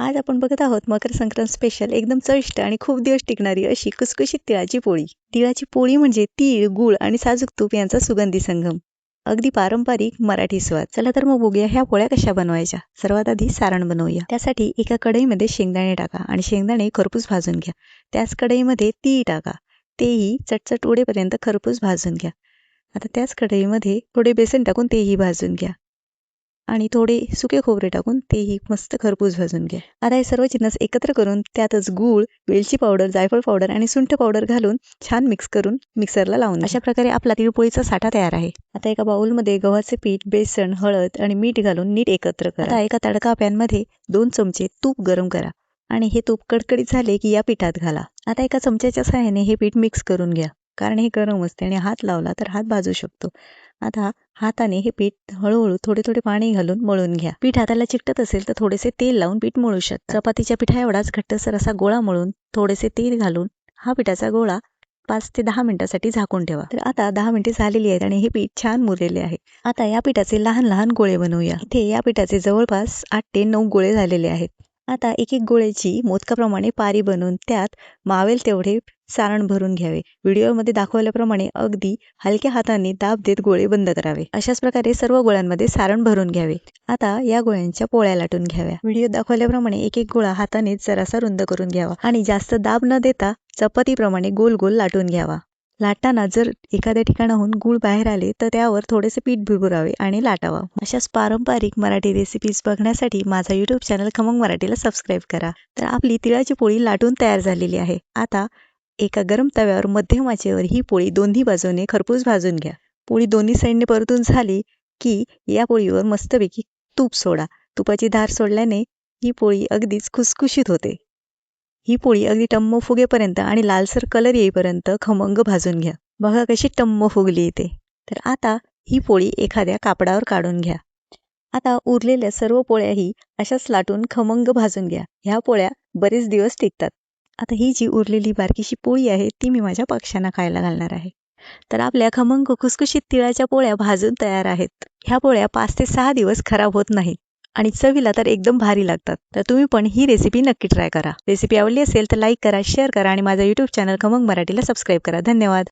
आज आपण बघत आहोत मकर संक्रांत स्पेशल एकदम चविष्ट आणि खूप दिवस टिकणारी अशी कुसकुशीत तिळाची पोळी. तिळाची पोळी म्हणजे तीळ गुळ आणि साजूक तूप यांचा सुगंधी संगम. अगदी पारंपरिक मराठी स्वाद. चला तर मग बघूया ह्या पोळ्या कशा बनवायच्या. सर्वात आधी सारण बनवूया. त्यासाठी एका कढईमध्ये शेंगदाणे टाका आणि शेंगदाणे खरपूस भाजून घ्या. त्याच कढईमध्ये तीळ टाका. तेही चटचट उडेपर्यंत खरपूस भाजून घ्या. आता त्याच कढईमध्ये थोडे बेसन टाकून तेही भाजून घ्या. आणि थोडे सुके खोबरे टाकून तेही मस्त खरपूस भाजून घ्या. आता हे सर्व जिन्नस एकत्र करून त्यातच गूळ वेलची पावडर जायफळ पावडर आणि सुंठ पावडर घालून छान मिक्स करून मिक्सरला लावून अशा प्रकारे आपला तिळपोळीचा साठा तयार आहे. आता एका बाउलमध्ये गव्हाचे पीठ बेसन हळद आणि मीठ घालून नीट एकत्र करा. आता एका तडका पॅनमध्ये दोन चमचे तूप गरम करा आणि हे तूप कडकडीत झाले की या पिठात घाला. आता एका चमच्याच्या सहाय्याने हे पीठ मिक्स करून घ्या. कारण हे गरम असते आणि हात लावला तर हात भाजू शकतो. आता हाताने हे पीठ हळूहळू थोडे थोडे पाणी घालून मळून घ्या. पीठ हाताला चिकटत असेल तर थोडेसे तेल लावून पीठ मळू शकता. चपातीच्या पिठा एवढाच घट्टसर असा गोळा मळून थोडेसे तेल घालून हा पिठाचा गोळा पाच ते दहा मिनिटासाठी झाकून ठेवा. तर आता दहा मिनिटे झालेली आहेत आणि हे पीठ छान मुरलेले आहे. आता या पिठाचे लहान लहान गोळे बनवूया. इथे या पिठाचे जवळपास आठ ते नऊ गोळे झालेले आहेत. आता एक एक गोळ्याची मोदकाप्रमाणे पारी बनवून त्यात मावेल तेवढे सारण भरून घ्यावे. व्हिडिओमध्ये दाखवल्याप्रमाणे अगदी हलक्या हाताने दाब देत गोळे बंद करावे. अशाच प्रकारे सर्व गोळ्यांमध्ये सारण भरून घ्यावे. आता या गोळ्यांच्या पोळ्या लाटून घ्याव्या. व्हिडिओ दाखवल्याप्रमाणे एक एक गोळा हाताने जरासा रुंद करून घ्यावा आणि जास्त दाब न देता चपातीप्रमाणे गोल गोल लाटून घ्यावा. लाटताना जर एखाद्या ठिकाणाहून गूळ बाहेर आले तर त्यावर थोडेसे पीठ भुरभुरावे आणि लाटावा. अशाच पारंपरिक मराठी रेसिपीज बघण्यासाठी माझा युट्यूब चॅनल खमंग मराठीला सबस्क्राईब करा. तर आपली तिळाची पोळी लाटून तयार झालेली आहे. आता एका गरम तव्यावर मध्यम आचेवर ही पोळी दोन्ही बाजूने खरपूस भाजून घ्या. पोळी दोन्ही साईडने परतून झाली की या पोळीवर मस्तपैकी तूप सोडा. तुपाची धार सोडल्याने ही पोळी अगदीच खुसखुशीत होते. ही पोळी अगदी टम्म फुगेपर्यंत आणि लालसर कलर येईपर्यंत खमंग भाजून घ्या. बघा कशी टम्म फुगली येते तर आता ही पोळी एखाद्या कापडावर काढून घ्या. आता उरलेल्या सर्व पोळ्याही अशाच लाटून खमंग भाजून घ्या. ह्या पोळ्या बरेच दिवस टिकतात. आता ही जी उरलेली बारकीशी पोळी आहे ती मी माझ्या पक्ष्यांना खायला घालणार आहे. तर आपल्या खमंग खुसखुशीत तिळाच्या पोळ्या भाजून तयार आहेत. ह्या पोळ्या पाच ते सहा दिवस खराब होत नाहीत आणि चवीला तर एकदम भारी लागतात. तर तुम्ही पण ही रेसिपी नक्की ट्राय करा. रेसिपी आवडली असेल तर लाईक करा शेअर करा आणि माझा यूट्यूब चॅनल खमंग मराठीला सबस्क्राईब करा. धन्यवाद!